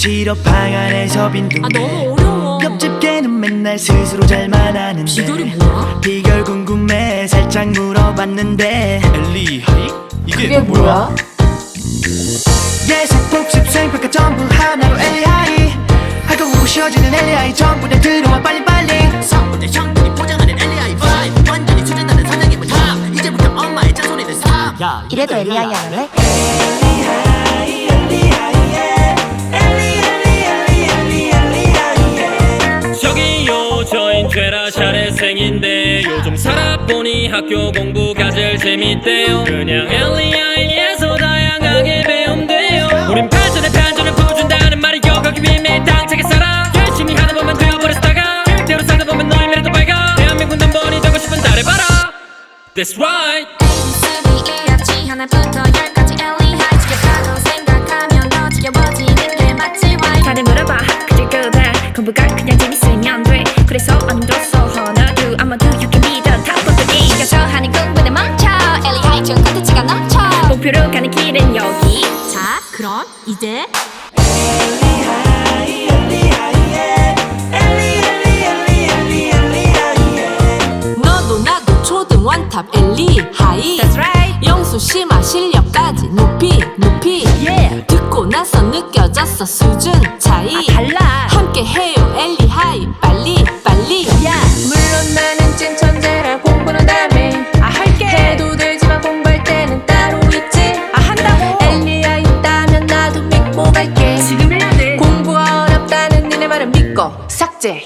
싫어 방 안에서 아 빈둥대. 너무 어려워. 옆집 개는 맨날 스스로 잘만 하는데. 비결이 뭐야? 비결 궁금해. 살짝 물어봤는데. 엘리 하이? 이게, 그게 뭐야? 예습 복습 생평가 전부 하나로 AI 하고 쉬어지는 AI 전부 다 들어와 빨리빨리. 성분의 형들이 포장하는 LAI vibe. 완전히 추진하는 선생님을 탑 이제부터 엄마의 잔소리는 삶야 이래도 안 할래? 죄라 샤레생인데 요즘 살아보니 학교 공부가 제일 재밌대요. 그냥 엘리아이에서 다양하게 배움돼요. 우린 반전에 반전을 부준다는 말이 기억하기 위해 매일 당차게 살아 열심히 하다 보면 되어버렸다가 실제로 살다 보면 너의 미래도 밝아. 대한민국 넘버원이 되고 싶은 나를 봐라. That's right. ABCDEFG 하나부터 열까지 엘리 하이 지겹다고 생각하면 더 지겨워지는 게 맞지 why? 다들 물어봐. 그게 그래 공부가 언더서 하나 do you can be the top of the game 이겨서 하는 공부는 멈춰. 엘리 하이 중 컨텐츠가 넘쳐. 목표로 가는 길은 여기. 자 그럼 이제 너도 나도 초등 원탑 엘리 하이 That's right. 영수 심화 실력까지 높이 높이. Yeah. 듣고 나서 느껴졌어 수준 차이. 달라. 함께 해요 엘리 하이 빨리 빨리 믿고 삭제